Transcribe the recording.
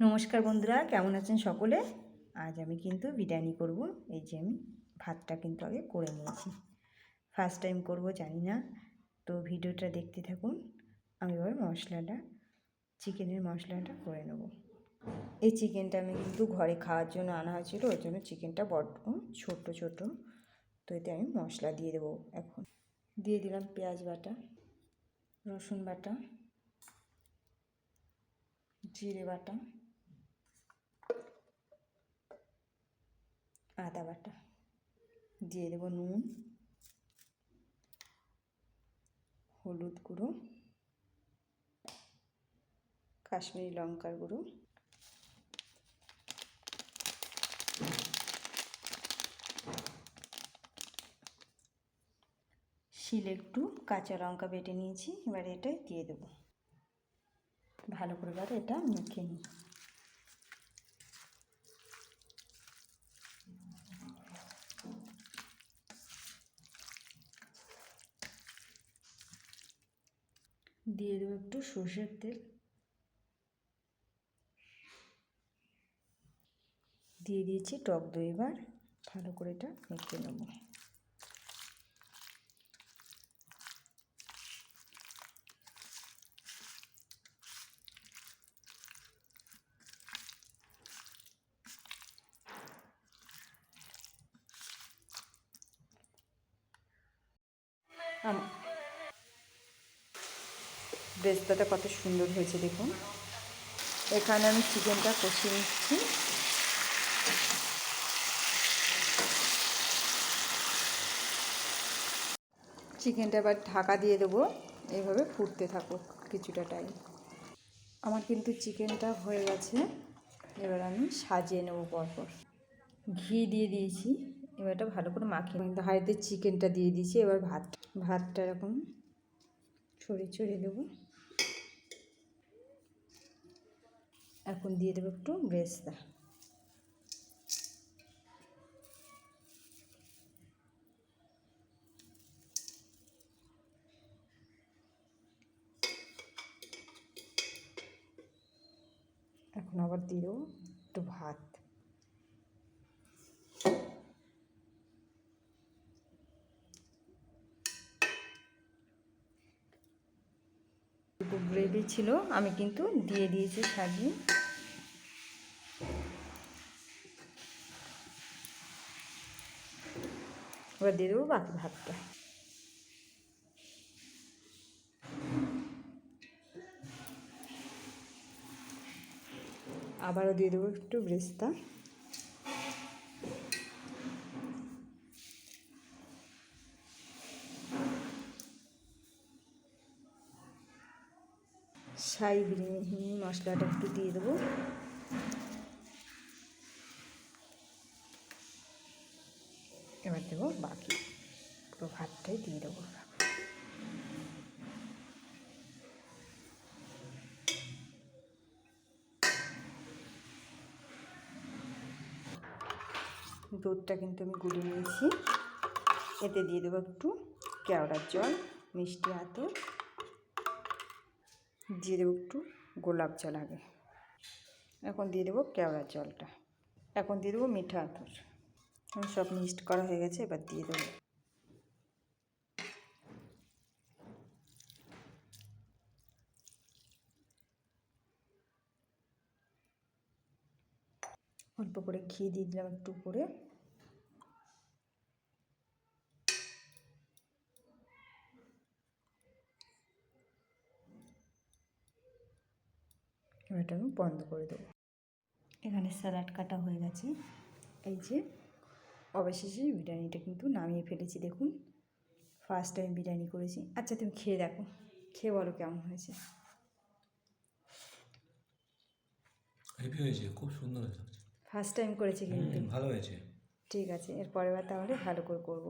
নমস্কার বন্ধুরা, কেমন আছেন সকলে? আজ আমি কিন্তু বিরিয়ানি করব। এই যে আমি ভাতটা কিন্তু আগে করে নিয়েছি। ফার্স্ট টাইম করব, জানি না। তো ভিডিওটা দেখতে থাকুন। আমি এবার মশলাটা, চিকেনের মশলাটা করে নেব। এই চিকেনটা আমি কিন্তু ঘরে খাওয়ার জন্য আনা হয়েছিল ওই জন্য চিকেনটা বড্ড ছোট ছোট তো এতে আমি মশলা দিয়ে দেবো এখন। দিয়ে দিলাম পেঁয়াজ বাটা, রসুন বাটা, জিরে বাটা আদা বাটা। দিয়ে দেবো নুন, হলুদ গুঁড়ো, কাশ্মীরি লঙ্কার গুঁড়ো। শিলে একটু কাঁচা লঙ্কা বেটে নিয়েছি, এবার এটা দিয়ে দেবো। ভালো করে এবার এটা মেখে নিই। দিয়ে দেবো একটু সর্ষের তেল। দিয়ে দিয়েছি টক দই এবার। ভালো করে এটা মেখে নেব। বেস্তাটা কত সুন্দর হয়েছে, দেখুন। এখানে আমি চিকেনটা কষিয়ে নিচ্ছি। চিকেনটা এবার ঢাকা দিয়ে দেবো এইভাবে ফুটতে থাকুক কিছুটা টাইম আমার কিন্তু চিকেনটা হয়ে গেছে, এবার আমি সাজিয়ে নেব পরপর। ঘি দিয়ে দিয়েছি, এবার এটা ভালো করে মাখিয়ে কিন্তু হাঁড়িতে চিকেনটা দিয়ে দিয়েছি, এবার ভাত, ভাতটা এরকম ছড়িয়ে ছড়িয়ে দেবো। এখন দিয়ে দেবো একটু ব্রেস্তা। এখন আবার দিয়ে দেবো একটু ভাত একটু গ্রেভি ছিল, আমি কিন্তু দিয়ে দিয়েছি সাজিয়ে এবার দিয়ে দেবো বাকি ভাতটা। আবারও দিয়ে দেবো একটু ব্রেস্তা। শাহি বিরিয়ানি মশলাটা একটু দিয়ে দেবো। এবার দেবো বাকি পুরো ভাতটাই দিয়ে দেবো। দুধটা কিন্তু আমি গুলিয়ে নিয়েছি। এতে দিয়ে দেবো একটু কেওড়ার জল, মিষ্টি আতর। দিয়ে দেবো একটু গোলাপ জল আগে। এখন দিয়ে দেবো কেওড়ার জলটা। এখন দিয়ে দেবো মিঠা আতর। সব মিক্সড করা হয়ে গেছে, এবার দিয়ে দেবো। অল্প করে ঘি দিয়ে দিলাম একটু উপরে। এটা আমি বন্ধ করে দেবো। এখানে স্যালাড কাটা হয়ে গেছে। এই যে অবশেষে বিরিয়ানিটা কিন্তু নামিয়ে ফেলেছি দেখুন। ফার্স্ট টাইম বিরিয়ানি করেছি। আচ্ছা তুমি খেয়ে দেখো। খেয়ে বলো কেমন হয়েছে? হেভি হয়েছে খুব সুন্দর হয়েছে। ফার্স্ট টাইম করেছি কিন্তু। ভালো হয়েছে। ঠিক আছে এর পরের বার তাহলে ভালো করে করব।